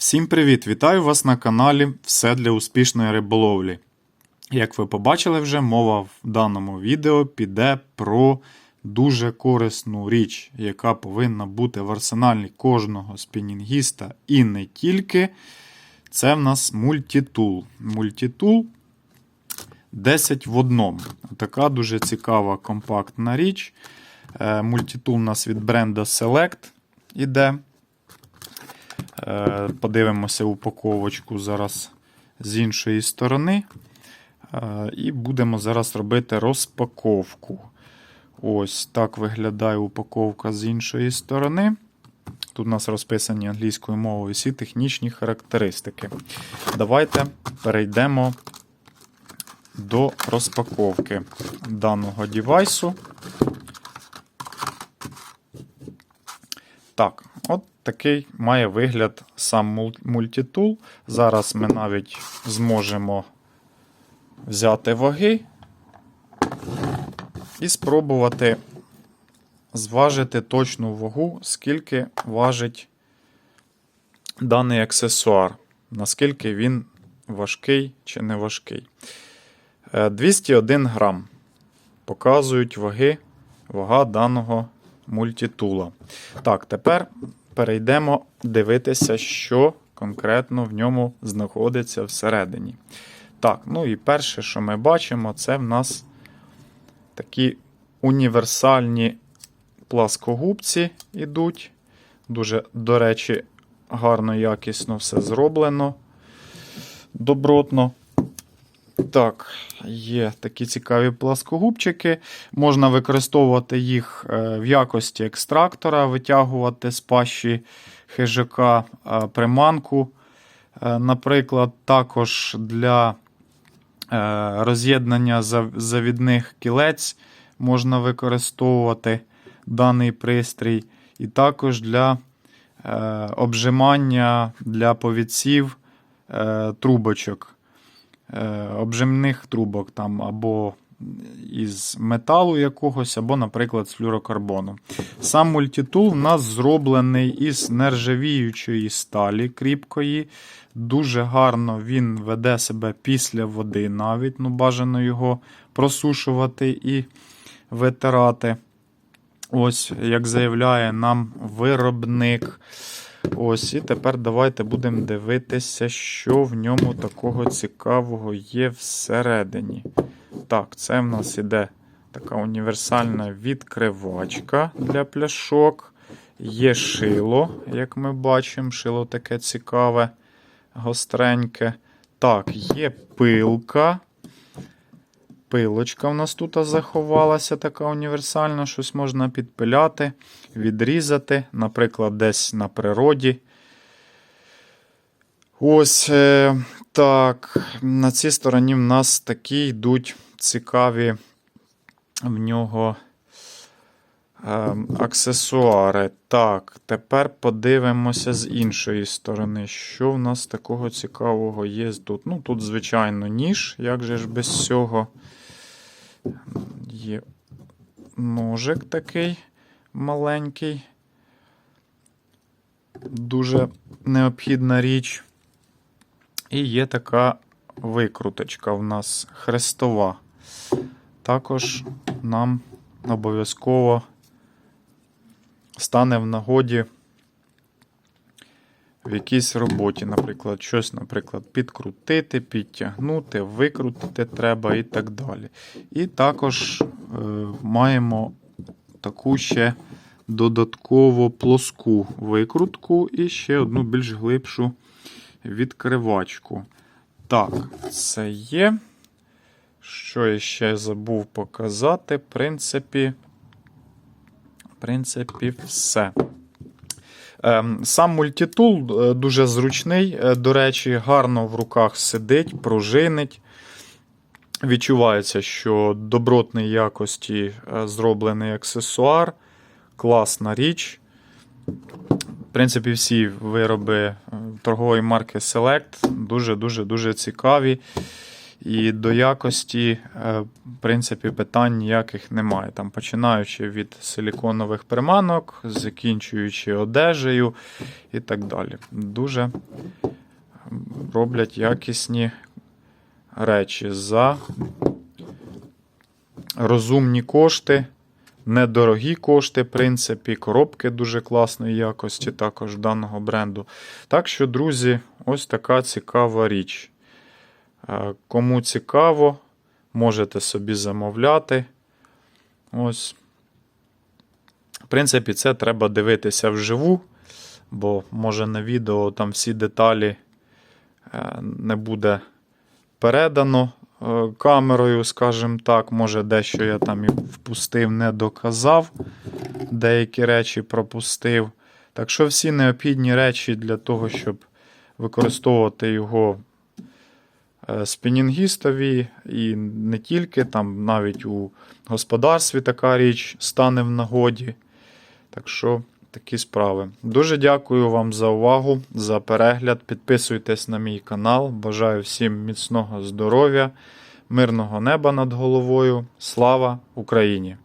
Всім привіт! Вітаю вас на каналі Все для успішної риболовлі. Як ви побачили вже, мова в даному відео піде про дуже корисну річ, яка повинна бути в арсеналі кожного спінінгіста і не тільки. Це в нас мультитул. Мультитул 10 в одному. Така дуже цікава компактна річ. Е, Мультитул у нас від бренда Select іде. Е, Подивимося упаковочку зараз з іншої сторони. Е, І будемо зараз робити розпаковку. Ось так виглядає упаковка з іншої сторони. Тут у нас розписані англійською мовою всі технічні характеристики. Давайте перейдемо до розпаковки даного девайсу. Так, такий має вигляд сам мультитул. Зараз ми навіть зможемо взяти ваги і спробувати зважити точну вагу, скільки важить даний аксесуар, наскільки він важкий чи не важкий. Е, 201 грам. Показують ваги, вага даного мультитула. Так, тепер перейдемо дивитися, що конкретно в ньому знаходиться всередині. Так, ну і перше, що ми бачимо, це в нас такі універсальні пласкогубці йдуть. Дуже, до речі, гарно, якісно все зроблено. Добротно. Так, є такі цікаві пласкогубчики. Можна використовувати їх е, в якості екстрактора, витягувати з пащі хижака е, приманку. Е, Наприклад, також для роз'єднання завідних кілець можна використовувати даний пристрій. І також для обжимання для повідців трубочок обжимних трубок там або із металу якогось, або, наприклад, з флюрокарбону. Сам мультитул в нас зроблений із нержавіючої сталі кріпкої. Дуже гарно він веде себе після води, навіть ну, бажано його просушувати і витирати. Ось, як заявляє нам виробник. Ось, і тепер давайте будемо дивитися, що в ньому такого цікавого є всередині. Так, це в нас іде така універсальна відкривачка для пляшок. Є шило, як ми бачимо, шило таке цікаве, гостреньке. Так, є пилка. Пилочка в нас тут заховалася, така універсальна, щось можна підпиляти, відрізати, наприклад, десь на природі. Ось е, так. На цій стороні в нас такі йдуть цікаві в нього е, аксесуари. Так, тепер подивимося з іншої сторони, що в нас такого цікавого є тут. Ну, тут, звичайно, ніж, як же ж без цього. Є ножик такий маленький. Дуже необхідна річ. І є така викруточка в нас хрестова. Також нам обов'язково стане в нагоді в якійсь роботі, наприклад, щось, наприклад, підкрутити, підтягнути, викрутити треба і так далі. І також е, маємо таку ще додатково плоску викрутку і ще одну більш глибшу відкривачку. Так, це є. Що я ще забув показати? В принципі, в принципі, все. Ем, Сам мультитул е, дуже зручний, е, до речі, гарно в руках сидить, пружинить. Відчувається, що добротної якості е, зроблений аксесуар, класна річ. В принципі, всі вироби торгової марки Select дуже-дуже дуже цікаві. І до якості, е, в принципі, питань ніяких немає. Там, починаючи від силіконових приманок, закінчуючи одежею і так далі. Дуже роблять якісні речі за розумні кошти, недорогі кошти, в принципі, коробки дуже класної якості також даного бренду. Так що, друзі, ось така цікава річ. Е, Кому цікаво, можете собі замовляти. Ось. В принципі, це треба дивитися вживу, бо може на відео там всі деталі е, не буде передано е, камерою, скажімо так. Може, дещо я там і впустив, не доказав, деякі речі пропустив. Так що всі необхідні речі для того, щоб використовувати його спінінгістові і не тільки, там навіть у господарстві така річ стане в нагоді. Так що такі справи. Дуже дякую вам за увагу, за перегляд. Підписуйтесь на мій канал. Бажаю всім міцного здоров'я, мирного неба над головою. Слава Україні!